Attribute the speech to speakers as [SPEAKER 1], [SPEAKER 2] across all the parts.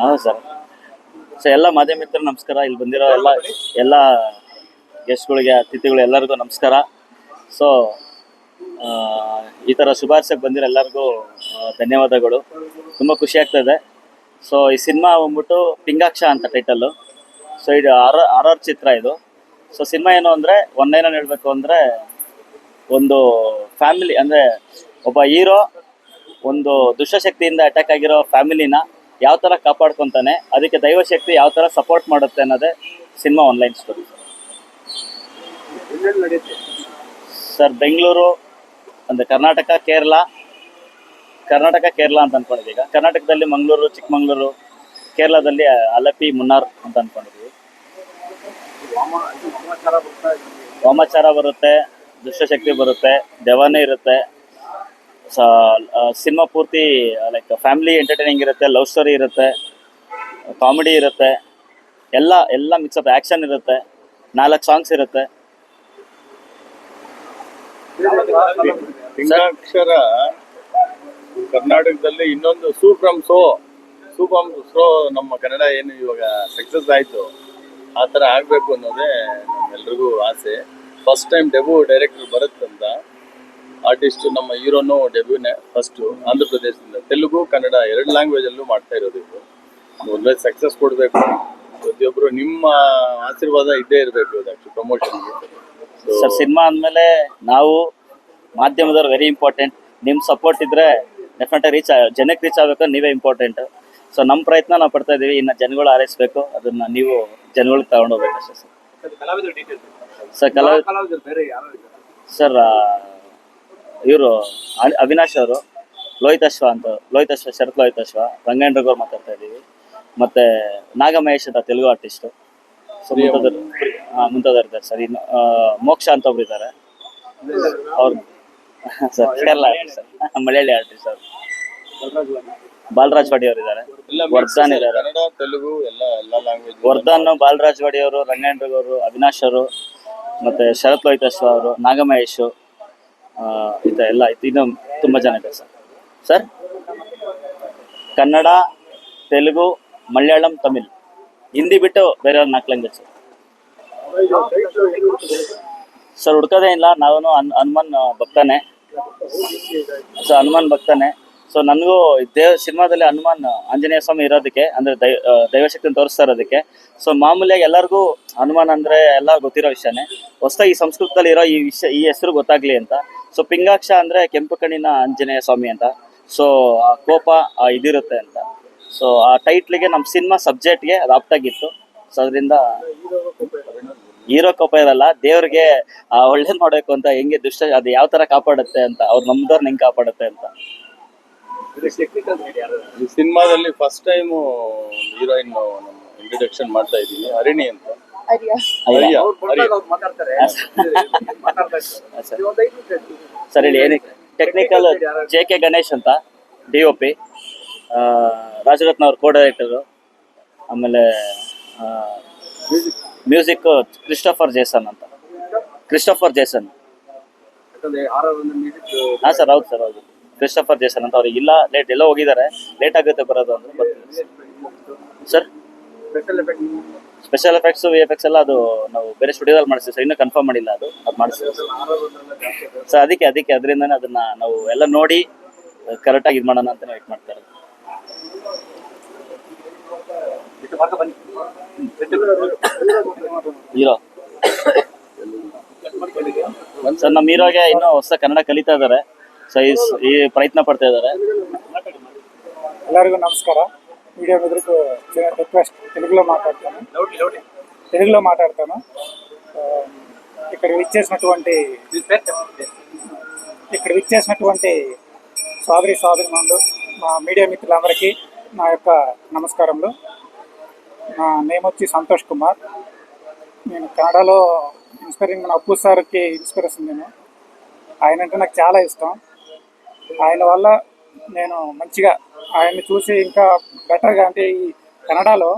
[SPEAKER 1] ಹೌದು sir. So ಎಲ್ಲ ಮಾಧ್ಯಮ ಮಿತ್ರ ನಮಸ್ಕಾರ. ಇಲ್ಲಿ ಬಂದಿರೋ ಎಲ್ಲ ಎಲ್ಲ ಗೆಸ್ಟ್ಗಳಿಗೆ ಅತಿಥಿಗಳು ಎಲ್ಲರಿಗೂ ನಮಸ್ಕಾರ. ಸೊ ಈ ಥರ ಶುಭಾರ್ಸಕ್ಕೆ ಬಂದಿರೋ ಎಲ್ಲರಿಗೂ ಧನ್ಯವಾದಗಳು. ತುಂಬ ಖುಷಿ ಆಗ್ತದೆ ಸೊ ಈ ಸಿನಿಮಾ ಬಂದ್ಬಿಟ್ಟು ಪಿಂಗಾಕ್ಷ ಅಂತ ಟೈಟಲ್ಲು ಸೊ ಇದು ಆರ್ ಆರ್ ಚಿತ್ರ ಇದು. ಸೊ ಸಿನಿಮಾ ಏನು ಅಂದರೆ ಒಂದೇನೋ ಹೇಳಬೇಕು ಅಂದರೆ, ಒಂದು ಫ್ಯಾಮಿಲಿ ಅಂದರೆ, ಒಬ್ಬ ಹೀರೋ ಒಂದು ದುಷ್ಟಶಕ್ತಿಯಿಂದ ಅಟ್ಯಾಕ್ ಆಗಿರೋ ಫ್ಯಾಮಿಲಿನ ಯಾವ ಥರ ಕಾಪಾಡ್ಕೊತಾನೆ ಅದಕ್ಕೆ ದೈವಶಕ್ತಿ ಯಾವ ಥರ ಸಪೋರ್ಟ್ ಮಾಡುತ್ತೆ ಅನ್ನೋದೇ cinema online story sir Bengaluru ಅಂದರೆ ಕರ್ನಾಟಕ ಕೇರಳ ಕರ್ನಾಟಕ ಕೇರಳ ಅಂತ ಅನ್ಕೊಂಡಿದ್ವಿ ಈಗ. ಕರ್ನಾಟಕದಲ್ಲಿ ಮಂಗಳೂರು ಚಿಕ್ಕಮಂಗ್ಳೂರು ಕೇರಳದಲ್ಲಿ ಅಲಪಿ ಮುನ್ನಾರ್ ಅಂತ ಅನ್ಕೊಂಡಿದ್ವಿ. ವಾಮಾಚಾರ ಬರುತ್ತೆ ದುಷ್ಟಶಕ್ತಿ ಬರುತ್ತೆ ದೆವನೇ ಇರುತ್ತೆ. ಸಿನಿಮಾ ಪೂರ್ತಿ ಲೈಕ್ ಫ್ಯಾಮಿಲಿ ಎಂಟರ್ಟೈನಿಂಗ್ ಇರುತ್ತೆ ಲವ್ ಸ್ಟೋರಿ ಇರುತ್ತೆ ಕಾಮಿಡಿ ಇರುತ್ತೆ, ಎಲ್ಲ ಎಲ್ಲ ಮಿಕ್ಸ್ ಅಪ್ ಆ್ಯಕ್ಷನ್ ಇರುತ್ತೆ, ನಾಲ್ಕು ಸಾಂಗ್ಸ್ ಇರುತ್ತೆ.
[SPEAKER 2] ಲಿಂಗಾಕ್ಷರ ಕರ್ನಾಟಕದಲ್ಲಿ ಇನ್ನೊಂದು ಸೂ from so Su from So ನಮ್ಮ ಕನ್ನಡ ಏನು ಇವಾಗ ಸಕ್ಸಸ್ ಆಯಿತು, ಆ ಥರ ಆಗಬೇಕು ಅನ್ನೋದೇ ನಮ್ಮೆಲ್ರಿಗೂ ಆಸೆ. First time debut director Bharath ಅಂತ ಆರ್ಟಿಸ್ಟ್ ನಮ್ಮ ಹೀರೋನು ಡೆಬ್ಯೂನೇ ಫಸ್ಟು ಆಂಧ್ರ ಪ್ರದೇಶದಿಂದ. ತೆಲುಗು ಕನ್ನಡ ಎರಡು ಲ್ಯಾಂಗ್ವೇಜಲ್ಲೂ ಮಾಡ್ತಾ ಇರೋದು ಇದು ಒಳ್ಳೆ ಸಕ್ಸಸ್ ಕೊಡಬೇಕು. ಪ್ರತಿಯೊಬ್ಬರು ನಿಮ್ಮ ಆಶೀರ್ವಾದ ಇದ್ದೇ ಇರಬೇಕು ಇದು ಪ್ರಮೋಷನ್ಗೆ
[SPEAKER 1] ಸರ್ ಸಿನಿಮಾ ಅಂದಮೇಲೆ ನಾವು ಮಾಧ್ಯಮದವ್ರು ವೆರಿ ಇಂಪಾರ್ಟೆಂಟ್ ನಿಮ್ಮ ಸಪೋರ್ಟ್ ಇದ್ರೆ ಡೆಫಿನೆಟ್ ರೀಚ್ ಜನಕ್ಕೆ ರೀಚ್ ಆಗಬೇಕು ನೀವೇ ಇಂಪಾರ್ಟೆಂಟ್ ಸೊ ನಮ್ಮ ಪ್ರಯತ್ನ ನಾವು ಪಡ್ತಾ ಇದ್ದೀವಿ ಇನ್ನು ಜನಗಳು ಆರೈಸ್ಬೇಕು ಅದನ್ನ ನೀವು ಜನಗಳಿಗೆ ತಗೊಂಡೋಗ್ಬೇಕು ಅಷ್ಟೇ ಸರ್ ಸರ್ ಕಲಾವಿದ ಸರ್ ಇವರು ಅವಿನಾಶ್ ಅವರು ಲೋಹಿತಶ್ವ ಅಂತ ಲೋಹಿತ್ ಅಶ್ವ ಶರತ್ ಲೋಹಿತ್ ಅಶ್ವ ರಂಗೇಂದ್ರಗೌರ್ ಮಾತಾಡ್ತಾ ಇದ್ದೀವಿ ಮತ್ತೆ ನಾಗಮಹೇಶ್ ಅಂತ ತೆಲುಗು ಆರ್ಟಿಸ್ಟ್ ಸೊ ಮುಂತಾದವ್ರು ಹಾಂ ಮುಂತಾದವ್ರು ಇದ್ದಾರೆ ಸರ್. ಇನ್ನು ಮೋಕ್ಷ ಅಂತ ಒಬ್ರು ಇದ್ದಾರೆ. ಅವ್ರು sir Kerala sir. Malayali artist ಅವರು. ಬಾಲರಾಜ್ ವಾಡಿ ಅವರು ಇದ್ದಾರೆ. ವರ್ಧನ್ ಇದ್ದಾರೆ.
[SPEAKER 2] ತೆಲುಗು ಎಲ್ಲ ಎಲ್ಲ
[SPEAKER 1] ವರ್ಧನ್ ಬಾಲರಾಜ್ ವಾಡಿ ಅವರು ರಂಗೇಂದ್ರಗೌರು ಅವಿನಾಶ್ ಅವರು ಮತ್ತೆ ಶರತ್ ಲೋಹಿತಶ್ವ ಅವರು ನಾಗಮಹೇಶ್ ಇದು ಎಲ್ಲ ಇತ್ತು ಇನ್ನು ತುಂಬ ಜನ ಇದೆ ಸರ್. ಸರ್? ಕನ್ನಡ, ತೆಲುಗು, ಮಲಯಾಳಂ, ತಮಿಳ್. ಹಿಂದಿ ಬಿಟ್ಟು ಬೇರೆ ನಾಲ್ಕು ಲ್ಯಾಂಗ್ವೇಜ್ ಸರ್? ಹುಡ್ಕೋದೇ ಇಲ್ಲ. ನಾನು ಹನ್ ಹನುಮಾನ್ ಭಕ್ತನೇ. ಸರ್, ಹನುಮಾನ್ ಭಕ್ತನೇ. ಸೊ ನನಗೂ ದೇವ ಸಿನಿಮಾದಲ್ಲಿ ಹನುಮಾನ್ ಆಂಜನೇಯ ಸ್ವಾಮಿ ಇರೋದಕ್ಕೆ ಅಂದ್ರೆ ದೈ ಆ, ದೈವಶಕ್ತಿನ ತೋರಿಸ್ತಾ ಇರೋದಕ್ಕೆ. ಸೊ ಮಾಮೂಲಿಯಾಗಿ ಎಲ್ಲರಿಗೂ ಹನುಮಾನ್ ಅಂದ್ರೆ ಎಲ್ಲ ಗೊತ್ತಿರೋ ವಿಷಯನೇ. ಹೊಸದಾಗಿ ಈ ಸಂಸ್ಕೃತದಲ್ಲಿ ಇರೋ ಈ ವಿಷಯ ಈ ಹೆಸರು ಗೊತ್ತಾಗ್ಲಿ ಅಂತ. ಸೊ ಪಿಂಗಾಕ್ಷ ಅಂದ್ರೆ ಕೆಂಪು ಕಣ್ಣಿನ ಆಂಜನೇಯ ಸ್ವಾಮಿ ಅಂತ. ಸೊ ಆ ಕೋಪ ಇದಿರುತ್ತೆ ಅಂತ. ಸೊ ಆ ಟೈಟ್ಲಿಗೆ ನಮ್ಮ ಸಿನಿಮಾ ಸಬ್ಜೆಕ್ಟ್ಗೆ ಅದಾಪ್ಟಾಗಿತ್ತು ಸೊ ಅದರಿಂದ ಹೀರೋ ಕೋಪ ಇರಲ್ಲ ದೇವ್ರಿಗೆ ಒಳ್ಳೇದ್ ಮಾಡಬೇಕು ಅಂತ ಹೆಂಗೆ ದುಷ್ಟ ಅದು ಯಾವ ತರ ಕಾಪಾಡುತ್ತೆ ಅಂತ ಅವ್ರು ನಮ್ದವ್ರನ್ನ ಹೆಂಗೆ ಕಾಪಾಡುತ್ತೆ ಅಂತ.
[SPEAKER 2] ಈ ಸಿನಿಮಾದಲ್ಲಿ ಫಸ್ಟ್ ಟೈಮ್ ಹೀರೋಯಿನ್ ಇಂಟ್ರೊಡಕ್ಷನ್ ಮಾಡ್ತಾ ಇದ್ದೀನಿ. ಹರಿಣಿ ಅಂತ.
[SPEAKER 1] ಅಯ್ಯ. ಸರ್. ಹೇಳಿ ಏನಕ್ಕೆ ಟೆಕ್ನಿಕಲ್ ಜೆ ಕೆ ಗಣೇಶ್ ಅಂತ ಡಿ ಒ ಪಿ ರಾಜರತ್ನ ಅವ್ರ ಕೋ ಡೈರೆಕ್ಟರ್ ಆಮೇಲೆ ಮ್ಯೂಸಿಕ್ ಕ್ರಿಸ್ಟೋಫರ್ ಜೇಸನ್ ಅಂತ. ಕ್ರಿಸ್ಟೋಫರ್ ಜೇಸನ್ ಹಾಂ ಸರ್ ಹೌದು ಸರ್ ಹೌದು. ಕ್ರಿಸ್ಟೋಫರ್ ಜೇಸನ್ ಅಂತ ಅವ್ರಿಗೆ ಇಲ್ಲ ಲೇಟ್ ಎಲ್ಲ ಹೋಗಿದ್ದಾರೆ. ಲೇಟ್ ಆಗುತ್ತೆ ಬರೋದು ಅಂದ್ರೆ sir. Special effects V effects ಎಲ್ಲ ಅದು ನಾವು ಬೇರೆ ಸ್ಟುಡಿಯೋದಲ್ಲಿ ಮಾಡಿಸ್ತೀವಿ ಸರ್. ಇನ್ನೂ ಕನ್ಫರ್ಮ್ ಮಾಡಿಲ್ಲ ಅದು. ಅದು ಮಾಡಿಸ್ತೀವಿ ಸರ್. ಅದಕ್ಕೆ ಅದಕ್ಕೆ ಅದರಿಂದನೇ ಅದನ್ನ ನಾವು ಎಲ್ಲ ನೋಡಿ ಕರೆಕ್ಟಾಗಿ ಇದು ಮಾಡೋಣ ಅಂತ ವೇಟ್ ಮಾಡ್ತಾರೆ ಹೀರೋ ಸರ್ ನಮ್ಮ ಹೀರೋಗೆ ಇನ್ನೂ ಹೊಸ ಕನ್ನಡ ಕಲಿತಾ ಇದ್ದಾರೆ. ಸೊ ಈ ಈ ಪ್ರಯತ್ನ ಪಡ್ತಾ ಇದ್ದಾರೆ
[SPEAKER 3] ಎಲ್ಲರಿಗೂ నమస్కారం వీడియో ఎదురుకు చిన్న రిక్వెస్ట్ తెలుగులో మాట్లాడతాను తెలుగులో మాట్లాడతాను ఆ, ఇక్కడ విచ్చేసినటువంటి ఇక్కడ విచ్చేసినటువంటి సోదరి సోదరిమణులు మా మీడియా మిత్రులందరికీ నా యొక్క నమస్కారములు నా నేమ్ వచ్చి సంతోష్ కుమార్ నేను కన్నడలో ఇన్స్పైరింగ్ మన అప్పు సార్కి ఇన్స్పిరేషన్ నేను ఆయన అంటే నాకు చాలా ఇష్టం ఆయన వల్ల నేను మంచిగా ఆయన్ని చూసి ఇంకా బెటర్గా అంటే ఈ కన్నడలో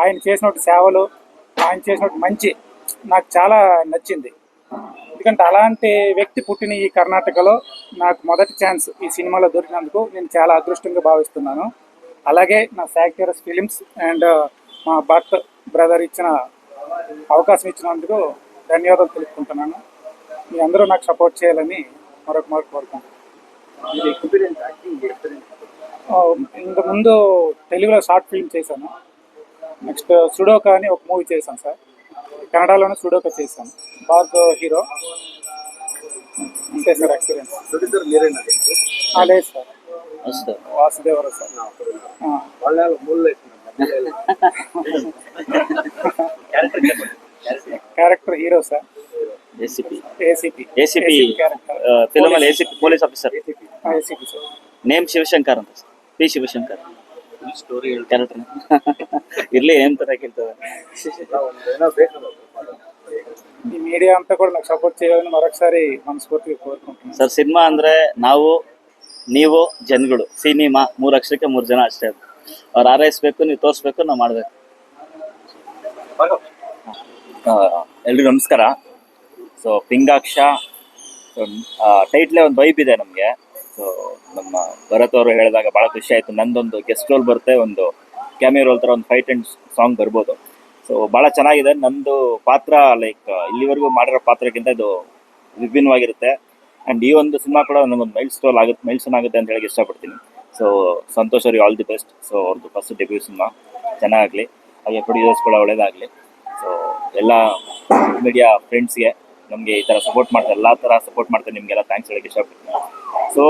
[SPEAKER 3] ఆయన చేసినట్టు సేవలు ఆయన చేసినట్టు మంచి నాకు చాలా నచ్చింది. ఎందుకంటే అలాంటి వ్యక్తి పుట్టిన ఈ కర్ణాటకలో నాకు మొదటి ఛాన్స్ ఈ సినిమాలో దొరికినందుకు నేను చాలా అదృష్టంగా భావిస్తున్నాను. అలాగే నా ఫ్యాక్టరస్ ఫిలిమ్స్ అండ్ మా భర్త్ బ్రదర్ ఇచ్చిన అవకాశం ఇచ్చినందుకు ధన్యవాదాలు తెలుపుకుంటున్నాను. మీ అందరూ నాకు సపోర్ట్ చేయాలని మరొక మరొక కోరుకుంటున్నాను. ఇంతకుముందు తెలుగులో షార్ట్ ఫిల్మ్ చేశాను. నెక్స్ట్ సుడోకా అని ఒక మూవీ చేశాను సార్. కెనడాలోనే సుడోకా చేశాను. భారత హీరో. అంతే సార్ ఎక్స్పీరియన్స్. లేదు sir. Vasudevarao
[SPEAKER 4] sir.
[SPEAKER 3] Character
[SPEAKER 4] hero
[SPEAKER 3] sir.
[SPEAKER 4] ACP. ACP. ACP film ACP
[SPEAKER 3] police officer.
[SPEAKER 4] Name Shivashankar ಅಂತ sir. P Shivashankar
[SPEAKER 5] story
[SPEAKER 4] character ಇರ್ಲಿ ಏನ್ ತರ ಕೇಳ್ತದೆ
[SPEAKER 5] ಏನೋ ಬೇಕಲ್ಲ
[SPEAKER 3] ఈ మీడియా అంతా కూడా నాకు సపోర్ట్ చేయాలని మరొకసారి మనస్ఫూర్తిగా కోరుకుంటున్నాను
[SPEAKER 4] ಸರ್ ಸಿನಿಮಾ ಅಂದ್ರೆ ನಾವು ನೀವು ಜನಗಳು ಸಿನಿಮಾ ಮೂರು ಅಕ್ಷರಕ್ಕೆ ಮೂರು ಜನ ಅಷ್ಟೇ ಅದು ಅವ್ರು ಹಾರೈಸ್ಬೇಕು ನೀವು ತೋರಿಸ್ಬೇಕು ನಾವು ಮಾಡ್ಬೇಕು
[SPEAKER 1] ಎಲ್ರಿಗೂ ನಮಸ್ಕಾರ ಸೊ ಪಿಂಗಾಕ್ಷ ಸೊ ಟೈಟ್ಲೇ ಒಂದು ವೈಬ್ ಇದೆ ನಮಗೆ ಸೊ ನಮ್ಮ ಭರತ್ ಅವರು ಹೇಳಿದಾಗ ಭಾಳ ಖುಷಿ ಆಯಿತು. ನಂದೊಂದು ಗೆಸ್ಟ್ ರೋಲ್ ಬರುತ್ತೆ, ಒಂದು ಕ್ಯಾಮಿಯೋ ರೋಲ್ ಥರ ಒಂದು ಫೈಟ್ ಆ್ಯಂಡ್ ಸಾಂಗ್ ಬರ್ಬೋದು. ಸೊ ಭಾಳ ಚೆನ್ನಾಗಿದೆ. ನಂದು ಪಾತ್ರ ಲೈಕ್ ಇಲ್ಲಿವರೆಗೂ ಮಾಡಿರೋ ಪಾತ್ರಕ್ಕಿಂತ ಇದು ವಿಭಿನ್ನವಾಗಿರುತ್ತೆ. ಆ್ಯಂಡ್ ಈ ಒಂದು ಸಿನಿಮಾ ಕೂಡ ಒಂದು ಮೈಲ್ ಸ್ಟೋಲ್ ಆಗುತ್ತೆ ಮೈಲ್ ಆಗುತ್ತೆ ಅಂತ ಹೇಳಿ ಇಷ್ಟಪಡ್ತೀನಿ. ಸೊ ಸಂತೋಷ್ ಅವ್ರಿಗೆ ಆಲ್ ದಿ ಬೆಸ್ಟ್ ಸೊ ಅವ್ರದ್ದು ಫಸ್ಟ್ ಡೆಬ್ಯೂ ಸಿನಿಮಾ. ಚೆನ್ನಾಗಲಿ ಹಾಗೆ ಪ್ರೊಡ್ಯೂಸರ್ಸ್ ಕೂಡ ಒಳ್ಳೇದಾಗಲಿ. ಸೊ ಎಲ್ಲ ಮೀಡಿಯಾ ಫ್ರೆಂಡ್ಸ್ಗೆ ನಮಗೆ ಈ ಥರ ಸಪೋರ್ಟ್ ಮಾಡ್ತಾರೆ, ಎಲ್ಲ ಥರ ಸಪೋರ್ಟ್ ಮಾಡ್ತಾರೆ, ನಿಮಗೆಲ್ಲ ಥ್ಯಾಂಕ್ಸ್ ಹೇಳಕ್ಕೆ ಇಷ್ಟಪಡ್ತೀನಿ. ಸೊ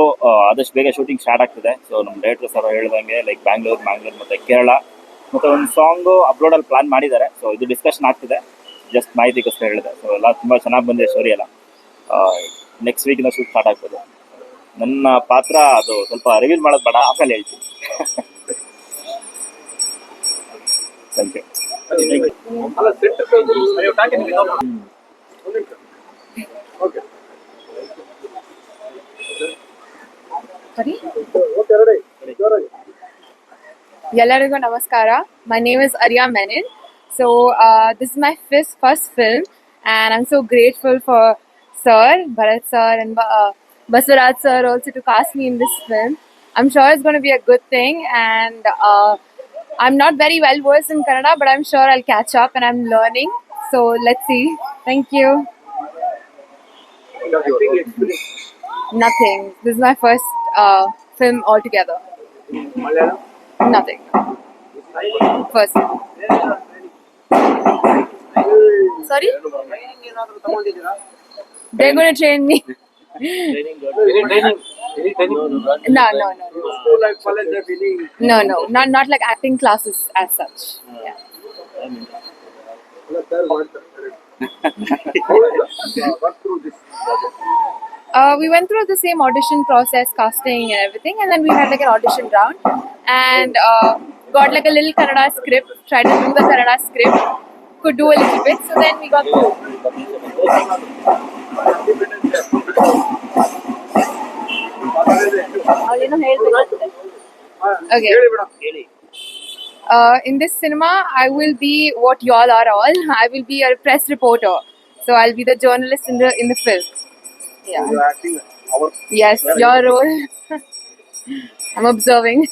[SPEAKER 1] ಆದಷ್ಟು ಬೇಗ ಶೂಟಿಂಗ್ ಸ್ಟಾರ್ಟ್ ಆಗ್ತಿದೆ. ಸೊ ನಮ್ಮ ಡೈರೆಕ್ಟರ್ ಸರ್ ಹೇಳ್ದಂಗೆ ಲೈಕ್ ಬ್ಯಾಂಗ್ಳೂರು ಮ್ಯಾಂಗ್ಳೂರ್ ಮತ್ತು ಕೇರಳ ಮತ್ತು ಒಂದು ಸಾಂಗು ಅಪ್ಲೋಡಲ್ಲಿ ಪ್ಲಾನ್ ಮಾಡಿದ್ದಾರೆ. ಸೊ ಇದು ಡಿಸ್ಕಷನ್ ಆಗ್ತಿದೆ. ಜಸ್ಟ್ ಮಾಹಿತಿಗೋಸ್ಕರ ಹೇಳಿದೆ. ಸೊ ಎಲ್ಲ ತುಂಬ ಚೆನ್ನಾಗಿ ಬಂದಿದೆ ಸ್ಟೋರಿ ಎಲ್ಲ. ನೆಕ್ಸ್ಟ್ ವೀಕಿಂದ ಶೂಟ್ ಸ್ಟಾರ್ಟ್ ಆಗ್ತದೆ. ನನ್ನ ಪಾತ್ರ ಅದು ಸ್ವಲ್ಪ ರಿವೀಲ್ ಮಾಡೋದು ಬೇಡ ಆಮೇಲೆ ಹೇಳ್ತೀನಿ. ಥ್ಯಾಂಕ್ ಯು
[SPEAKER 5] ಅಲ್ಲ ಸೆಟ್ ಓಕೆ
[SPEAKER 6] ಎಲ್ಲರಿಗೂ ನಮಸ್ಕಾರ. My name is Aria Menon so this is my fis first film and I am so grateful for sir Bharath sir and Basavaraj sir also to cast me in this film I am sure it's gonna be a good thing and I am not very well versed in Kannada but I am sure I'll catch up and I am learning so let see thank you Nothing. This is my first uh, film altogether. Nothing. First. Sorry? They're gonna train me. no, no, no. No, no. Not, not like acting classes as such. Yeah uh, we went through the same audition process, casting and everything, and then we had like an audition round and uh, got like a little Kannada script, tried to do the Kannada script, could do a little bit, so then we got through. Okay. Uh, in this cinema, I will be what y'all are all. I will be a press reporter, so I'll be the journalist in the in the film. Yeah. You're acting our Yes, your role. I'm observing.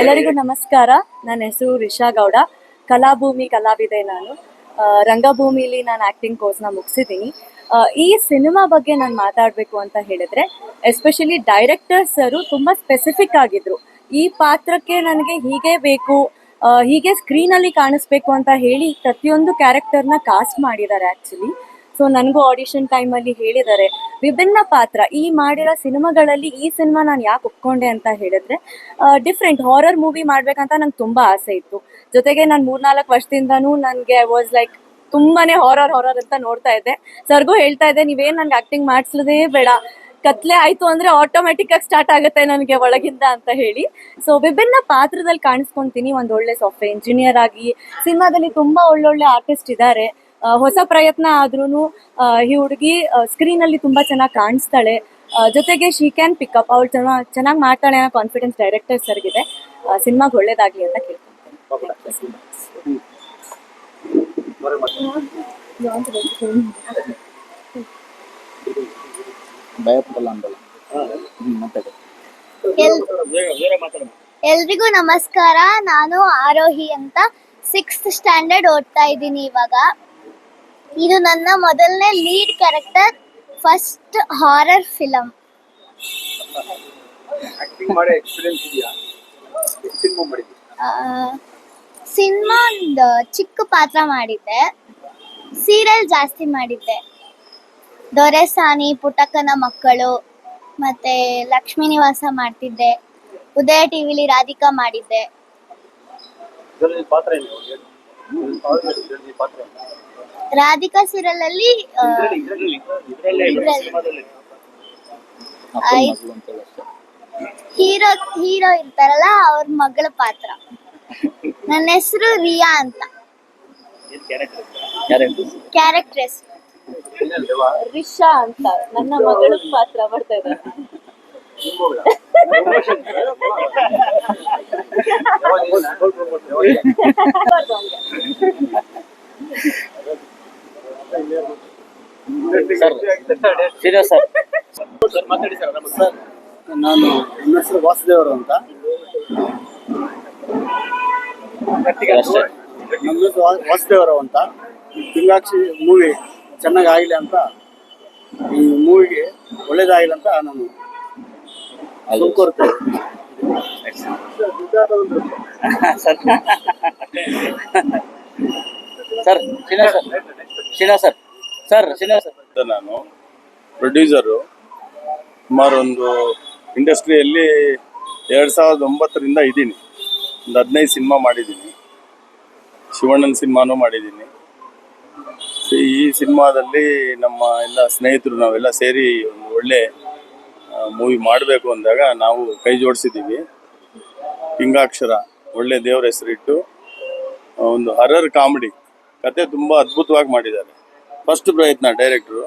[SPEAKER 7] ಎಲ್ಲರಿಗೂ ನಮಸ್ಕಾರ ನನ್ನ ಹೆಸರು ರಿಷಾ ಗೌಡ ಕಲಾಭೂಮಿ ಕಲಾವಿದೆ ನಾನು ರಂಗಭೂಮಿಲಿ ನಾನು acting ಕೋರ್ಸ್ನ ಮುಗಿಸಿದ್ದೀನಿ ಈ cinema ಬಗ್ಗೆ ನಾನು ಮಾತಾಡಬೇಕು ಅಂತ ಹೇಳಿದ್ರೆ ಎಸ್ಪೆಷಲಿ ಡೈರೆಕ್ಟರ್ ಸರು ತುಂಬ ಸ್ಪೆಸಿಫಿಕ್ ಆಗಿದ್ರು. ಈ ಪಾತ್ರಕ್ಕೆ ನನಗೆ ಹೀಗೆ ಬೇಕು ಹೀಗೆ ಸ್ಕ್ರೀನಲ್ಲಿ ಕಾಣಿಸ್ಬೇಕು ಅಂತ ಹೇಳಿ ಪ್ರತಿಯೊಂದು ಕ್ಯಾರೆಕ್ಟರ್ನ ಕಾಸ್ಟ್ ಮಾಡಿದ್ದಾರೆ ಆ್ಯಕ್ಚುಲಿ ಸೊ ನನಗೂ ಆಡಿಷನ್ ಟೈಮಲ್ಲಿ ಹೇಳಿದ್ದಾರೆ. ವಿಭಿನ್ನ ಪಾತ್ರ, ಈ ಮಾಡಿರೋ ಸಿನಿಮಾಗಳಲ್ಲಿ ಈ ಸಿನಿಮಾ ನಾನು ಯಾಕೆ ಒಪ್ಕೊಂಡೆ ಅಂತ ಹೇಳಿದ್ರೆ ಡಿಫ್ರೆಂಟ್ ಹಾರರ್ ಮೂವಿ ಮಾಡ್ಬೇಕಂತ ನಂಗೆ ತುಂಬ ಆಸೆ ಇತ್ತು. ಜೊತೆಗೆ ನಾನು ಮೂರ್ನಾಲ್ಕು ವರ್ಷದಿಂದನೂ ನನಗೆ ವಾಸ್ ಲೈಕ್ ತುಂಬಾನೇ ಹಾರರ್ ಹಾರರ್ ಅಂತ ನೋಡ್ತಾ ಇದ್ದೆ. ಸರ್ಗೂ ಹೇಳ್ತಾ ಇದ್ದೆ ನೀವೇನ್ ನನಗೆ ಆಕ್ಟಿಂಗ್ ಮಾಡಿಸ್ಲದೇ ಬೇಡ. ಕತ್ಲೆ ಆಯ್ತು ಅಂದ್ರೆ ಆಟೋಮೆಟಿಕ್ ಆಗಿ ಸ್ಟಾರ್ಟ್ ಆಗುತ್ತೆ ನನಗೆ ಒಳಗಿಂದ ಅಂತ ಹೇಳಿ. ಸೊ ವಿಭಿನ್ನ ಪಾತ್ರದಲ್ಲಿ ಕಾಣಿಸ್ಕೊಂತೀನಿ ಒಂದು ಒಳ್ಳೆ ಸಾಫ್ಟ್ವೇರ್ ಇಂಜಿನಿಯರ್ ಆಗಿ. ಸಿನಿಮಾದಲ್ಲಿ ತುಂಬಾ ಒಳ್ಳೊಳ್ಳೆ ಆರ್ಟಿಸ್ಟ್ ಇದ್ದಾರೆ ಹೊಸ ಪ್ರಯತ್ನ ಆದ್ರೂ ಈ ಹುಡುಗಿ ಸ್ಕ್ರೀನಲ್ಲಿ ತುಂಬಾ ಚೆನ್ನಾಗಿ ಕಾಣಿಸ್ತಾಳೆ. ಜೊತೆಗೆ ಶಿ ಕ್ಯಾನ್ ಪಿಕಪ್ ಅವಳು ಚೆನ್ನಾಗಿ ಚೆನ್ನಾಗಿ ಮಾಡ್ತಾಳೆ ಅನ್ನೋ ಕಾನ್ಫಿಡೆನ್ಸ್ ಡೈರೆಕ್ಟರ್ ಸರ್ಗಿದೆ. ಸಿನಿಮಾಗೆ ಒಳ್ಳೇದಾಗಲಿ ಅಂತ ಕೇಳ್ತೀನಿ
[SPEAKER 1] ಭಯಪಡಲ್ಲ ಅಂದಲ್ಲ. ಹ್ಮ್ ಮಾತಾಡಿ.
[SPEAKER 8] ಎಲ್ರಿಗೂ ನಮಸ್ಕಾರ. ನಾನು ಆರೋಹಿ ಅಂತ ಸಿಕ್ಸ್ತ್ ಸ್ಟ್ಯಾಂಡರ್ಡ್ ಓದ್ತಾ ಇದ್ದೀನಿ ಇವಾಗ. ಇದು ನನ್ನ ಮೊದಲನೇ lead character first horror film
[SPEAKER 2] acting ಮಾಡೋ ಎಕ್ಸ್ಪೀರಿಯನ್ಸ್ ಇದೆಯಾ? ಸಿನಿಮಾ ಮಾಡಿದ್ವಿ
[SPEAKER 8] ಸಿನಿಮಾ ಒಂದು ಚಿಕ್ಕ ಪಾತ್ರ ಮಾಡಿದ್ದೆ. ಸೀರಿಯಲ್ ಜಾಸ್ತಿ ಮಾಡಿದ್ದೆ. ದೊರೆಸಾನಿ ಪುಟಕನ ಮಕ್ಕಳು ಮತ್ತೆ ಲಕ್ಷ್ಮೀ ನಿವಾಸ ಮಾಡ್ತಿದ್ದೆ. ಉದಯ ಟಿವಿಲಿ ರಾಧಿಕಾ ಮಾಡಿದ್ದೆ. ರಾಧಿಕಾ ಸೀರಿಯಲ್ ಅಲ್ಲಿ ಆ,
[SPEAKER 2] ಇದರಲ್ಲಿ.
[SPEAKER 8] ಹೀರೋ ಹೀರೋ ಇರ್ತಾರಲ್ಲ ಅವ್ರ ಮಗಳ ಪಾತ್ರ. ನನ್ನ ಹೆಸರು ರಿಯಾ ಅಂತ. ಕ್ಯಾರೆಕ್ಟರ್ ಹೆಸರು.
[SPEAKER 7] ರಿಷಾ ಅಂತ. ನನ್ನ ಮಗಳು ಪಾತ್ರ ಮಾಡ್ತಾ ಇದ್ದಾರೆ
[SPEAKER 1] ಸರ್ ಶ್ರೀನಿವಾಸ್ ಸರ್
[SPEAKER 2] ಸರ್ ಮಾತಾಡಿ ಸರ್ ನಮಸ್ತೆ
[SPEAKER 9] ನಾನು ನನ್ನ ಹೆಸರು ವಾಸುದೇವರು ಅಂತ.
[SPEAKER 1] ಅಷ್ಟೇ.
[SPEAKER 9] ನಮ್ಮ ಹೆಸರು ವಾ- ವಾಸುದೇವರಾವ್ ಅಂತ. ಪಿಂಗಾಕ್ಷಿ ಮೂವಿ ಚೆನ್ನಾಗಿ ಆಗಲಿ ಅಂತ ಈ ಮೂವಿಗೆ ಒಳ್ಳೇದಾಗಲಿ ಅಂತ ನಾನು
[SPEAKER 1] ಅದು
[SPEAKER 9] ಕೋರ್ತೇನೆ
[SPEAKER 1] sir. Sir Srinivas sir. Srinivas sir. Sir Srinivas
[SPEAKER 2] sir. ನಾನು ಪ್ರೊಡ್ಯೂಸರು ಸುಮಾರು ಒಂದು ಇಂಡಸ್ಟ್ರಿಯಲ್ಲಿ ಎರಡು ಸಾವಿರದ ಒಂಬತ್ತರಿಂದ ಇದ್ದೀನಿ. ಒಂದು ಹದಿನೈದು ಸಿನಿಮಾ ಮಾಡಿದ್ದೀನಿ. ಶಿವಣ್ಣನ ಸಿನಿಮಾನೂ ಮಾಡಿದ್ದೀನಿ. ಈ ಸಿನಿಮಾದಲ್ಲಿ ನಮ್ಮ ಎಲ್ಲ ಸ್ನೇಹಿತರು ನಾವೆಲ್ಲ ಸೇರಿ ಒಂದು ಒಳ್ಳೆ ಮೂವಿ ಮಾಡಬೇಕು ಅಂದಾಗ ನಾವು ಕೈ ಜೋಡಿಸಿದ್ದೀವಿ. ಹಿಂಗಾಕ್ಷರ ಒಳ್ಳೆ ದೇವರ ಹೆಸರಿಟ್ಟು ಒಂದು ಹರರ್ ಕಾಮಿಡಿ ಕತೆ ತುಂಬ ಅದ್ಭುತವಾಗಿ ಮಾಡಿದ್ದಾರೆ. ಫಸ್ಟ್ ಪ್ರಯತ್ನ ಡೈರೆಕ್ಟ್ರು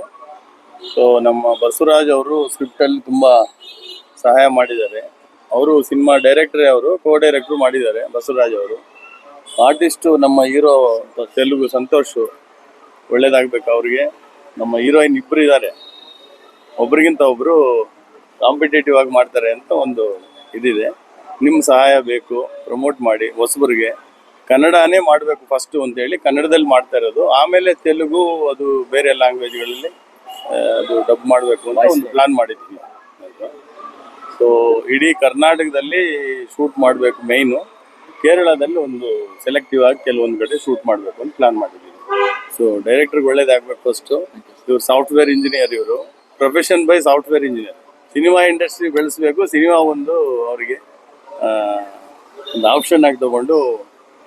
[SPEAKER 2] ಸೊ ನಮ್ಮ ಬಸವರಾಜ್ ಅವರು ಸ್ಕ್ರಿಪ್ಟಲ್ಲಿ ತುಂಬ ಸಹಾಯ ಮಾಡಿದ್ದಾರೆ. ಅವರು ಸಿನಿಮಾ ಡೈರೆಕ್ಟ್ರೇ ಅವರು ಕೋ ಡೈರೆಕ್ಟ್ರು ಮಾಡಿದ್ದಾರೆ, ಬಸವರಾಜ್ ಅವರು. ಆರ್ಟಿಸ್ಟು ನಮ್ಮ ಹೀರೋ ತೆಲುಗು ಸಂತೋಷ್ ಒಳ್ಳೇದಾಗಬೇಕು ಅವ್ರಿಗೆ. ನಮ್ಮ ಹೀರೋಯಿನ್ ಇಬ್ಬರು ಇದ್ದಾರೆ. ಒಬ್ರಿಗಿಂತ ಒಬ್ಬರು ಕಾಂಪಿಟೇಟಿವ್ ಆಗಿ ಮಾಡ್ತಾರೆ ಅಂತ ಒಂದು ಇದಿದೆ. ನಿಮ್ಮ ಸಹಾಯ ಬೇಕು ಪ್ರಮೋಟ್ ಮಾಡಿ, ಹೊಸಬರಿಗೆ. ಕನ್ನಡನೇ ಮಾಡಬೇಕು ಫಸ್ಟು ಅಂತೇಳಿ ಕನ್ನಡದಲ್ಲಿ ಮಾಡ್ತಾ ಇರೋದು. ಆಮೇಲೆ ತೆಲುಗು, ಅದು ಬೇರೆ ಲ್ಯಾಂಗ್ವೇಜ್ಗಳಲ್ಲಿ ಅದು ಡಬ್ ಮಾಡಬೇಕು ಅಂತ ಒಂದು ಪ್ಲಾನ್ ಮಾಡಿದ್ವಿ ಸೊ ಇಡೀ ಕರ್ನಾಟಕದಲ್ಲಿ ಶೂಟ್ ಮಾಡಬೇಕು ಮೇಯ್ನು ಕೇರಳದಲ್ಲಿ ಒಂದು ಸೆಲೆಕ್ಟಿವ್ ಆಗಿ ಕೆಲವೊಂದು ಕಡೆ ಶೂಟ್ ಮಾಡಬೇಕು ಅಂತ ಪ್ಲಾನ್ ಮಾಡಿದ್ದೀವಿ ಸೊ ಡೈರೆಕ್ಟರ್ಗೆ ಒಳ್ಳೇದಾಗಬೇಕು ಫಸ್ಟು ಇವರು ಸಾಫ್ಟ್ವೇರ್ ಇಂಜಿನಿಯರ್ ಇವರು. Profession by software engineer cinema industry ಬೆಳೆಸಬೇಕು ಸಿನಿಮಾ ಒಂದು ಅವರಿಗೆ ಒಂದು ಆಪ್ಷನ್ ಆಗಿ ತಗೊಂಡು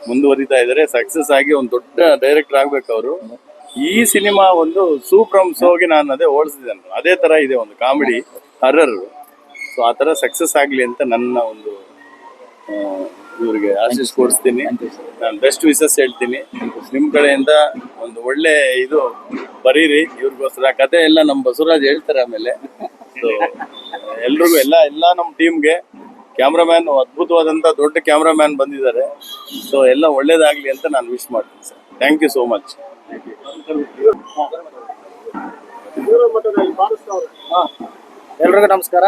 [SPEAKER 2] ಮುಂದುವರಿತಾ ಇದ್ದಾರೆ ಸಕ್ಸಸ್ ಆಗಿ ಒಂದು ದೊಡ್ಡ ಡೈರೆಕ್ಟರ್ ಆಗಬೇಕು ಅವರು. ಈ ಸಿನಿಮಾ ಒಂದು ಸೂಪ್ರಮ್ ಹೋಗಿ ನಾನು ಅದೇ ಓಡಿಸಿದ್ದೇನೆ. ಅದೇ ಥರ ಇದೆ ಒಂದು ಕಾಮಿಡಿ ಹರರ್ ಸೊ ಆ ತರ ಸಕ್ಸಸ್ ಆಗ್ಲಿ ಅಂತ ನನ್ನ ಒಂದು ಇವರಿಗೆ ಇವ್ರಿಗೆ ಆಶೀಸ್ ಕೊಡಿಸ್ತೀನಿ. ನಾನು ಬೆಸ್ಟ್ ವಿಶಸ್ ಹೇಳ್ತೀನಿ. ನಿಮ್ ಕಡೆಯಿಂದ ಒಂದು ಒಳ್ಳೆ ಇದು ಬರೀರಿ. ಇವ್ರಿಗೋಸ್ಕರ ಕತೆ ಎಲ್ಲ ನಮ್ಮ ಬಸವರಾಜ್ ಹೇಳ್ತಾರೆ ಆಮೇಲೆ. ಸೊ ಎಲ್ರಿಗೂ ಎಲ್ಲ ಎಲ್ಲ ನಮ್ಮ ಟೀಮ್ಗೆ ಕ್ಯಾಮ್ರಾಮ್ಯಾನ್ ಅದ್ಭುತವಾದಂಥ ದೊಡ್ಡ ಕ್ಯಾಮ್ರಾಮ್ಯಾನ್ ಬಂದಿದ್ದಾರೆ. ಸೊ ಎಲ್ಲ ಒಳ್ಳೇದಾಗ್ಲಿ ಅಂತ ನಾನು ವಿಶ್ ಮಾಡ್ತೀನಿ sir thank you so much
[SPEAKER 9] ಎಲ್ರಿಗೂ ನಮಸ್ಕಾರ.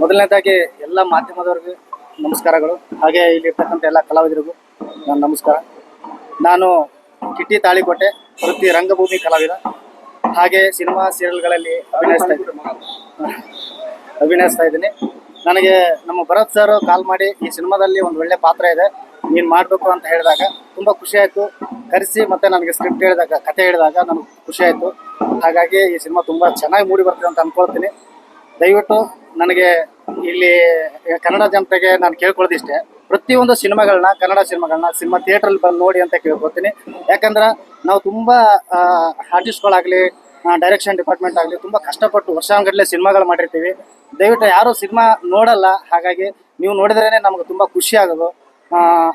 [SPEAKER 9] ಮೊದಲನೇದಾಗಿ ಎಲ್ಲ ಮಾಧ್ಯಮದವ್ರಿಗೂ ನಮಸ್ಕಾರಗಳು. ಹಾಗೆ ಇಲ್ಲಿರ್ತಕ್ಕಂಥ ಎಲ್ಲ ಕಲಾವಿದರಿಗೂ ನನ್ನ ನಮಸ್ಕಾರ. ನಾನು ಕಿಟ್ಟಿ ತಾಳಿಕೋಟೆ, ವೃತ್ತಿ ರಂಗಭೂಮಿ ಕಲಾವಿದ. ಹಾಗೆ ಸಿನಿಮಾ ಸೀರಿಯಲ್ಗಳಲ್ಲಿ ಅಭಿನಯಿಸ್ತಾ ಇದ್ದೀನಿ. ಅಭಿನಯಿಸ್ತಾ ಇದ್ದೀನಿ. ನನಗೆ ನಮ್ಮ ಭರತ್ ಸರ್ ಕಾಲ್ ಮಾಡಿ ಈ ಸಿನಿಮಾದಲ್ಲಿ ಒಂದು ಒಳ್ಳೆ ಪಾತ್ರ ಇದೆ, ನೀನು ಮಾಡಬೇಕು ಅಂತ ಹೇಳಿದಾಗ, ತುಂಬ ಖುಷಿ ಆಯಿತು. ಕರೆಸಿ ಮತ್ತೆ ನನಗೆ ಸ್ಕ್ರಿಪ್ಟ್ ಹೇಳಿದಾಗ, ಕತೆ ಹೇಳಿದಾಗ ನನಗೆ ಖುಷಿ ಆಯಿತು. ಹಾಗಾಗಿ ಈ ಸಿನಿಮಾ ತುಂಬ ಚೆನ್ನಾಗಿ ಮೂಡಿ ಬರ್ತೀವಿ ಅಂತ ಅಂದ್ಕೊಳ್ತೀನಿ ದಯವಿಟ್ಟು ನನಗೆ ಇಲ್ಲಿ ಕನ್ನಡ ಜನತೆಗೆ ನಾನು ಕೇಳ್ಕೊಳ್ಳೋದಿಷ್ಟೇ. ಪ್ರತಿಯೊಂದು ಸಿನಿಮಾಗಳನ್ನ, ಕನ್ನಡ ಸಿನಿಮಾಗಳನ್ನ ಸಿನಿಮಾ ಥಿಯೇಟ್ರಲ್ಲಿ ಬಂದು ನೋಡಿ ಅಂತ ಕೇಳ್ಕೊಳ್ತೀನಿ ಯಾಕಂದ್ರೆ ನಾವು ತುಂಬ ಆರ್ಟಿಸ್ಟ್ಗಳಾಗಲಿ ಡೈರೆಕ್ಷನ್ ಡಿಪಾರ್ಟ್ಮೆಂಟ್ ಆಗಲಿ ತುಂಬ ಕಷ್ಟಪಟ್ಟು ವರ್ಷಾನುಗಟ್ಟಲೆ ಸಿನಿಮಾಗಳು ಮಾಡಿರ್ತೀವಿ. ದಯವಿಟ್ಟು ಯಾರೂ ಸಿನಿಮಾ ನೋಡಲ್ಲ. ಹಾಗಾಗಿ ನೀವು ನೋಡಿದ್ರೇ ನಮ್ಗೆ ತುಂಬ ಖುಷಿ ಆಗೋದು.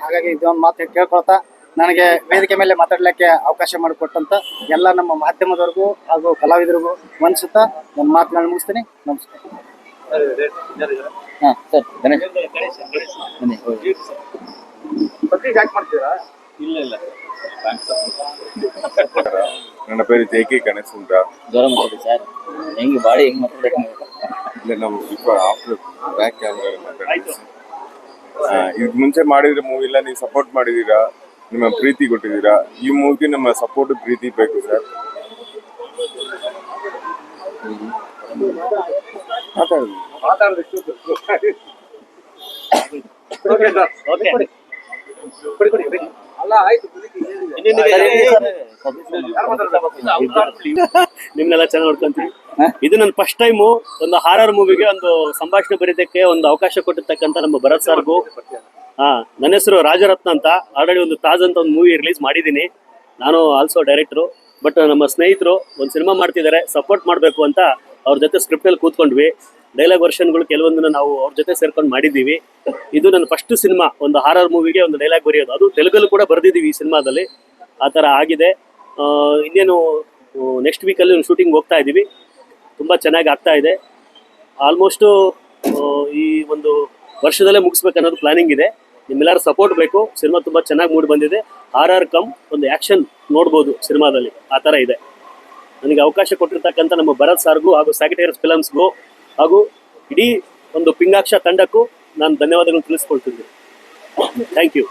[SPEAKER 9] ಹಾಗಾಗಿ ಇದೊಂದು ಮಾತು ಕೇಳ್ಕೊಳ್ತಾ ನನಗೆ ವೇದಿಕೆ ಮೇಲೆ ಮಾತಾಡಲಿಕ್ಕೆ ಅವಕಾಶ ಮಾಡಿಕೊಟ್ಟಂತ ಎಲ್ಲ ನಮ್ಮ ಮಾಧ್ಯಮದವ್ರಿಗೂ ಹಾಗೂ ಕಲಾವಿದರಿಗೂ ಮನಸುತ್ತ ನನ್ನ ನಾನು ಮುಗಿಸ್ತೀನಿ. ನಮಸ್ಕಾರ.
[SPEAKER 1] ಹಾಂ ಸರ್ ಗಣೇಶ್. ಬನ್ನಿ ಹೋಗಿ.
[SPEAKER 2] ಇಲ್ಲ ಇಲ್ಲ.
[SPEAKER 10] ನನ್ನ ಪೇರು ಜೆ ಕೆ ಗಣೇಶ್ ಅಂತ.
[SPEAKER 1] ಜ್ವರ ಮಾತಾಡಿ ಸರ್. ಹೆಂಗೆ ಬಾಡಿ ಹೆಂಗೆ ಮಾತಾಡ್ಬೇಕು?
[SPEAKER 10] ಇಲ್ಲ ನಾವು ಸ್ವಲ್ಪ ಆಫ್ಟರ್ ಬ್ಯಾಕ್ ಕ್ಯಾಮ್ರಾ ಮಾತಾಡ್ತೀವಿ. ಇದಕ್ಕೆ ಮುಂಚೆ ಮಾಡಿದ್ರೆ ಮೂವಿಲ್ಲ ನೀವು ಸಪೋರ್ಟ್ ಮಾಡಿದೀರಾ ನಿಮ್ಮ ಪ್ರೀತಿ ಕೊಟ್ಟಿದ್ದೀರಾ? ಈ ಮೂವಿಗೆ ನಮ್ಮ ಸಪೋರ್ಟ್ ಪ್ರೀತಿ ಬೇಕು ಸರ್. ಮಾತಾಡಿ
[SPEAKER 11] ನಿಮ್ನೆಲ್ಲ ಚೆನ್ನಾಗಿ ನೋಡ್ಕೊಂತೀನಿ ಇದು ನನ್ನ ಫಸ್ಟ್ ಟೈಮು ಒಂದು ಹಾರರ್ ಮೂವಿಗೆ ಒಂದು ಸಂಭಾಷಣೆ ಬರೀದಕ್ಕೆ ಒಂದು ಅವಕಾಶ ಕೊಟ್ಟಿರ್ತಕ್ಕಂಥ ನಮ್ಮ ಭರತ್ ಸರ್ಗೂ. ಹಾ ನನ್ನ ಹೆಸರು ರಾಜರತ್ನ ಅಂತ. ಆಲ್ರೆಡಿ ಒಂದು ತಾಜ್ ಅಂತ ಒಂದು ಮೂವಿ ರಿಲೀಸ್ ಮಾಡಿದ್ದೀನಿ. ನಾನು ಆಲ್ಸೋ ಡೈರೆಕ್ಟ್ರು ಬಟ್ ನಮ್ಮ ಸ್ನೇಹಿತರು ಒಂದು ಸಿನಿಮಾ ಮಾಡ್ತಿದ್ದಾರೆ ಸಪೋರ್ಟ್ ಮಾಡಬೇಕು ಅಂತ ಅವ್ರ ಜೊತೆ ಸ್ಕ್ರಿಪ್ಟಲ್ಲಿ ಕೂತ್ಕೊಂಡ್ವಿ. ಡೈಲಾಗ್ ವರ್ಷನ್ಗಳು ಕೆಲವೊಂದನ್ನ ನಾವು ಅವ್ರ ಜೊತೆ ಸೇರ್ಕೊಂಡು ಮಾಡಿದ್ದೀವಿ. ಇದು ನನ್ನ ಫಸ್ಟ್ ಸಿನಿಮಾ ಒಂದು ಹಾರರ್ ಮೂವಿಗೆ ಒಂದು ಡೈಲಾಗ್ ಬರೆಯೋದು. ಅದು ತೆಲುಗಲ್ಲಿ ಕೂಡ ಬರೆದಿದ್ದೀವಿ ಈ ಸಿನಿಮಾದಲ್ಲಿ ಆ ಥರ ಆಗಿದೆ. ಇನ್ನೇನು ನೆಕ್ಸ್ಟ್ ವೀಕಲ್ಲಿ ಒಂದು ಶೂಟಿಂಗ್ ಹೋಗ್ತಾ ಇದ್ದೀವಿ. ತುಂಬ ಚೆನ್ನಾಗಿ ಆಗ್ತಾ ಇದೆ. ಆಲ್ಮೋಸ್ಟು ಈ ಒಂದು ವರ್ಷದಲ್ಲೇ ಮುಗಿಸ್ಬೇಕನ್ನೋದು ಪ್ಲಾನಿಂಗ್ ಇದೆ. ನಿಮ್ಮೆಲ್ಲರೂ ಸಪೋರ್ಟ್ ಬೇಕು. ಸಿನಿಮಾ ತುಂಬ ಚೆನ್ನಾಗಿ ಮೂಡಿ ಬಂದಿದೆ. ಆರ್ ಆರ್ ಕಮ್ ಒಂದು ಆ್ಯಕ್ಷನ್ ನೋಡ್ಬೋದು ಸಿನಿಮಾದಲ್ಲಿ ಆ ಥರ ಇದೆ. ನನಗೆ ಅವಕಾಶ ಕೊಟ್ಟಿರ್ತಕ್ಕಂಥ ನಮ್ಮ ಭರತ್ ಸಾರ್ಗೂ ಹಾಗೂ ಸ್ಯಾಕಿಟೇರಿಯಸ್ ಫಿಲಮ್ಸ್ಗೂ ಹಾಗೂ ಇಡೀ ಒಂದು ಪಿಂಗಾಕ್ಷ ತಂಡಕ್ಕೂ ನಾನು ಧನ್ಯವಾದಗಳನ್ನು ತಿಳಿಸ್ಕೊಳ್ತಿದ್ದೀನಿ ಥ್ಯಾಂಕ್ ಯು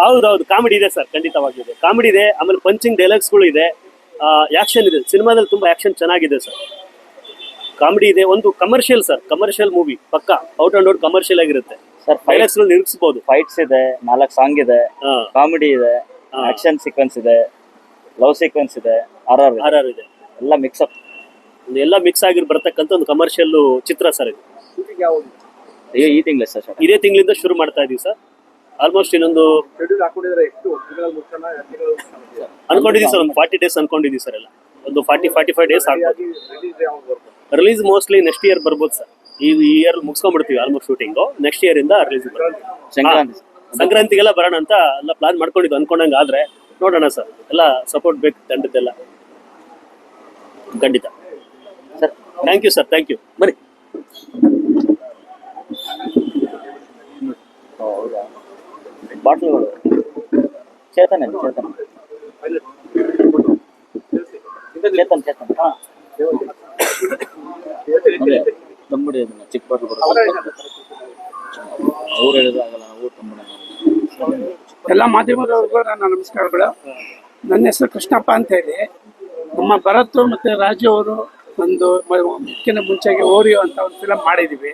[SPEAKER 11] ಹೌದೌದು ಕಾಮಿಡಿ ಇದೆ ಸರ್ ಖಂಡಿತವಾಗಿದೆ ಕಾಮಿಡಿ ಇದೆ ಆಮೇಲೆ ಪಂಚಿಂಗ್ ಡೈಲಾಗ್ಸ್ಗಳು ಇದೆ. ಆ್ಯಕ್ಷನ್ ಇದೆ. ಸಿನಿಮಾದಲ್ಲಿ ತುಂಬ ಆ್ಯಕ್ಷನ್ ಚೆನ್ನಾಗಿದೆ ಸರ್. ಕಾಮಿಡಿ ಇದೆ ಒಂದು ಕಮರ್ಷಿಯಲ್ ಸರ್ ಕಮರ್ಷಿಯಲ್ ಮೂವಿ ಪಕ್ಕ ಔಟ್ ಅಂಡ್ ಔಟ್ ಕಮರ್ಷಿಯಲ್ ಆಗಿರುತ್ತೆ.
[SPEAKER 1] ಸರ್
[SPEAKER 11] ಡೈಲಾಗ್ಸ್ಗಳು ನಿರೂಪಿಸಬಹುದು.
[SPEAKER 1] ಫೈಟ್ಸ್ ಇದೆ ನಾಲ್ಕು ಸಾಂಗ್ ಇದೆ ಕಾಮಿಡಿ ಇದೆ
[SPEAKER 11] ಆ್ಯಕ್ಷನ್
[SPEAKER 1] ಆಕ್ಷನ್ ಸೀಕ್ವೆನ್ಸ್ ಇದೆ ಲವ್ ಸೀಕ್ವೆನ್ಸ್ ಇದೆ ಆರ್ ಆರ್
[SPEAKER 11] ಆರ್ ಆರ್ ಇದೆ.
[SPEAKER 1] ಎಲ್ಲ ಮಿಕ್ಸ್ ಅಪ್
[SPEAKER 11] ಒಂದು ಎಲ್ಲ ಮಿಕ್ಸ್ ಆಗಿ ಬರ್ತಕ್ಕಂಥ ಒಂದು ಕಮರ್ಷಿಯಲ್ ಚಿತ್ರ ಸರ್ ಇದು.
[SPEAKER 1] ಈ ತಿಂಗಳ ಸರ್
[SPEAKER 11] ಇದೇ ತಿಂಗಳಿಂದ ಶುರು ಮಾಡ್ತಾ ಇದೀವಿ ಸರ್. ಆಲ್ಮೋಸ್ಟ್ ಇನ್ನೊಂದು ಅನ್ಕೊಂಡಿದೀವಿ ಸರ್ ಒಂದು ಫಾರ್ಟಿ ಡೇಸ್ ಅನ್ಕೊಂಡಿದೀವಿ ಸರ್ ಎಲ್ಲ. ಒಂದು ಫಾರ್ಟಿ ಫಾರ್ಟಿ ಫೈವ್ ಡೇಸ್ ಆಗ್ಬೋದು ರಿಲೀಸ್ ಮೋಸ್ಟ್ಲಿ ನೆಕ್ಸ್ಟ್ ಇಯರ್ ಬರ್ಬೋದು? ಸರ್. ಈ ಇಯರ್ ಮುಗಿಸ್ಕೊಂಡ್ಬಿಡ್ತೀವಿ ಆಲ್ಮೋಸ್ಟ್ ಶೂಟಿಂಗು ನೆಕ್ಸ್ಟ್ ಇಯರ್ ಇಂದ ರಿಲೀಸ್
[SPEAKER 1] ಸಂಕ್ರಾಂತಿ.
[SPEAKER 11] ಸಂಕ್ರಾಂತಿಗೆಲ್ಲ ಬರೋಣ ಅಂತ ಎಲ್ಲ ಪ್ಲಾನ್ ಮಾಡ್ಕೊಂಡಿದ್ದು ಅನ್ಕೊಂಡಂಗೆ ಆದ್ರೆ ನೋಡೋಣ ಸರ್. ಎಲ್ಲ ಸಪೋರ್ಟ್ ಬೇಕು ತಂಡದ್ದೆಲ್ಲ. ಖಂಡಿತ. Sir thank you sir thank you ಬನ್ನಿ.
[SPEAKER 1] ಬಾಟ್ಲುಗಳು ಚೇತನ್ ಅಲ್ಲಿ, ಚೇತನ್. ಚೇತನ್ ಚೇತನ್. ಹಾಂ. ತಂಬುಡಿ ಅದನ್ನ ಚಿಕ್ಕ ಬಾಟ್ಲು ಅವ್ರು ಹೇಳಿದಾಗಲ್ಲ ನಾವು ತಂಬುಡಿ
[SPEAKER 3] ಎಲ್ಲ ಮಾಧ್ಯಮದವ್ರಿಗೂ ನನ್ನ ನಮಸ್ಕಾರಗಳು. ನನ್ನ ಹೆಸರು ಕೃಷ್ಣಪ್ಪ ಅಂತ ಹೇಳಿ. ನಮ್ಮ ಭರತ್ ಮತ್ತು ರಾಜು ಅವರು ಒಂದು ಮುಖ್ಯನ ಮುಂಚೆಗೆ ಓರಿಯೋ ಅಂತ ಒಂದು ಫಿಲಮ್ ಮಾಡಿದ್ದೀವಿ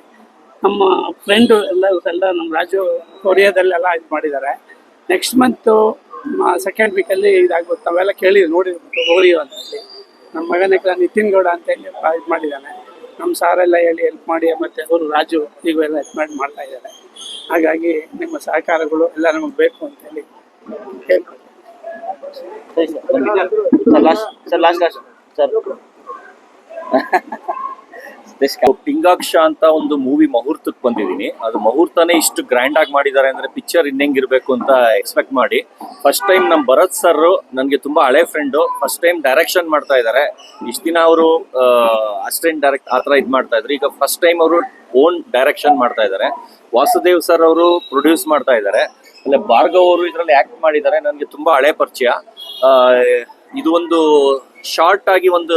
[SPEAKER 3] ನಮ್ಮ ಫ್ರೆಂಡು ಎಲ್ಲ ಇವರೆಲ್ಲ ನಮ್ಮ ರಾಜು ಕೊರಿಯಾದಲ್ಲೆಲ್ಲ ಇದು ಮಾಡಿದ್ದಾರೆ. ನೆಕ್ಸ್ಟ್ ಮಂತು ಸೆಕೆಂಡ್ ವೀಕಲ್ಲಿ ಇದಾಗುತ್ತೆ ಅವೆಲ್ಲ ಕೇಳಿ ನೋಡಿರ್ಬೋದು ಓರಿಯೋ ಅಂತ ನಮ್ಮ ಕೂಡ ನಿತಿನ್ ಗೌಡ ಅಂತ ಹೇಳಿ ಇದು ಮಾಡಿದ್ದಾನೆ. ನಮ್ಮ ಸಾರೆಲ್ಲ ಹೇಳಿ ಹೆಲ್ಪ್ ಮಾಡಿ, ಮತ್ತು ಅವರು ರಾಜು ಈಗೆಲ್ಲ ಹೆಲ್ಪ್ ಮಾಡಿ ಮಾಡ್ತಾ ಇದ್ದಾರೆ. ಹಾಗಾಗಿ ನಿಮ್ಮ ಸಹಕಾರಗಳು ಎಲ್ಲ ನಮಗೆ ಬೇಕು ಅಂತೇಳಿ ಕೇಳ್ಕೊಳ್ತೀನಿ.
[SPEAKER 12] ಪಿಂಗಾಕ್ಷ ಅಂತ ಒಂದು ಮೂವಿ ಮುಹೂರ್ತಕ್ಕೆ ಬಂದಿದ್ದೀನಿ. ಅದು ಮುಹೂರ್ತನೇ ಇಷ್ಟು ಗ್ರ್ಯಾಂಡ್ ಆಗಿ ಮಾಡಿದ್ದಾರೆ ಅಂದ್ರೆ ಪಿಕ್ಚರ್ ಇನ್ನೆಂಗಿರ್ಬೇಕು ಅಂತ ಎಕ್ಸ್ಪೆಕ್ಟ್ ಮಾಡಿ. ಫಸ್ಟ್ ಟೈಮ್ ನಮ್ಮ ಭರತ್ ಸರ್ ನನಗೆ ತುಂಬಾ ಹಳೆ ಫ್ರೆಂಡು ಫಸ್ಟ್ ಟೈಮ್ ಡೈರೆಕ್ಷನ್ ಮಾಡ್ತಾ ಇದ್ದಾರೆ. ಇಷ್ಟು ದಿನ ಅವರು ಅಸಿಸ್ಟೆಂಟ್ ಡೈರೆಕ್ಟ್ ಆ ಥರ ಇದು ಮಾಡ್ತಾ ಇದ್ರು. ಈಗ ಫಸ್ಟ್ ಟೈಮ್ ಅವರು ಓನ್ ಡೈರೆಕ್ಷನ್ ಮಾಡ್ತಾ ಇದ್ದಾರೆ. ವಾಸುದೇವ್ ಸರ್ ಅವರು ಪ್ರೊಡ್ಯೂಸ್ ಮಾಡ್ತಾ ಇದ್ದಾರೆ. ಆಮೇಲೆ ಭಾರ್ಗವ್ ಅವರು ಇದರಲ್ಲಿ ಆಕ್ಟ್ ಮಾಡಿದ್ದಾರೆ, ನನಗೆ ತುಂಬಾ ಹಳೆ ಪರಿಚಯ. ಇದು ಒಂದು ಶಾರ್ಟ್ ಆಗಿ ಒಂದು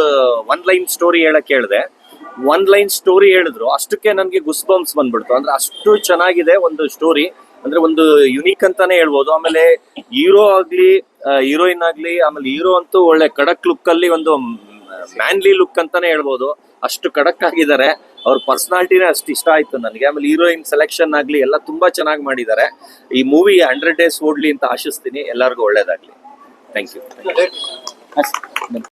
[SPEAKER 12] ಒನ್ ಲೈನ್ ಸ್ಟೋರಿ ಹೇಳಕ್ ಹೇಳಿದೆ. ಒನ್ ಲೈನ್ ಸ್ಟೋರಿ ಹೇಳಿದ್ರು, ಅಷ್ಟಕ್ಕೆ ನನಗೆ ಗುಸ್ಬಂಪ್ಸ್ ಬಂದ್ಬಿಡ್ತು. ಅಂದ್ರೆ ಅಷ್ಟು ಚೆನ್ನಾಗಿದೆ ಒಂದು ಸ್ಟೋರಿ ಅಂದ್ರೆ ಒಂದು ಯುನೀಕ್ ಅಂತಾನೆ ಹೇಳ್ಬೋದು. ಆಮೇಲೆ ಹೀರೋ ಆಗ್ಲಿ ಹೀರೋಯಿನ್ ಆಗ್ಲಿ, ಆಮೇಲೆ ಹೀರೋ ಅಂತೂ ಒಳ್ಳೆ ಕಡಕ್ ಲುಕ್ ಅಲ್ಲಿ ಒಂದು ಮ್ಯಾನ್ಲಿ ಲುಕ್ ಅಂತಾನೆ ಹೇಳ್ಬೋದು. ಅಷ್ಟು ಕಡಕ್ ಆಗಿದ್ದಾರೆ. ಅವ್ರ ಪರ್ಸನಾಲಿಟಿನೇ ಅಷ್ಟು ಇಷ್ಟ ಆಯ್ತು ನನಗೆ. ಆಮೇಲೆ ಹೀರೋಯಿನ್ ಸೆಲೆಕ್ಷನ್ ಆಗಲಿ ಎಲ್ಲ ತುಂಬಾ ಚೆನ್ನಾಗಿ ಮಾಡಿದ್ದಾರೆ ಈ ಮೂವಿ ಹಂಡ್ರೆಡ್ ಡೇಸ್ ಓಡ್ಲಿ ಅಂತ ಆಶಿಸ್ತೀನಿ. ಎಲ್ಲರಿಗೂ ಒಳ್ಳೇದಾಗ್ಲಿ. Thank you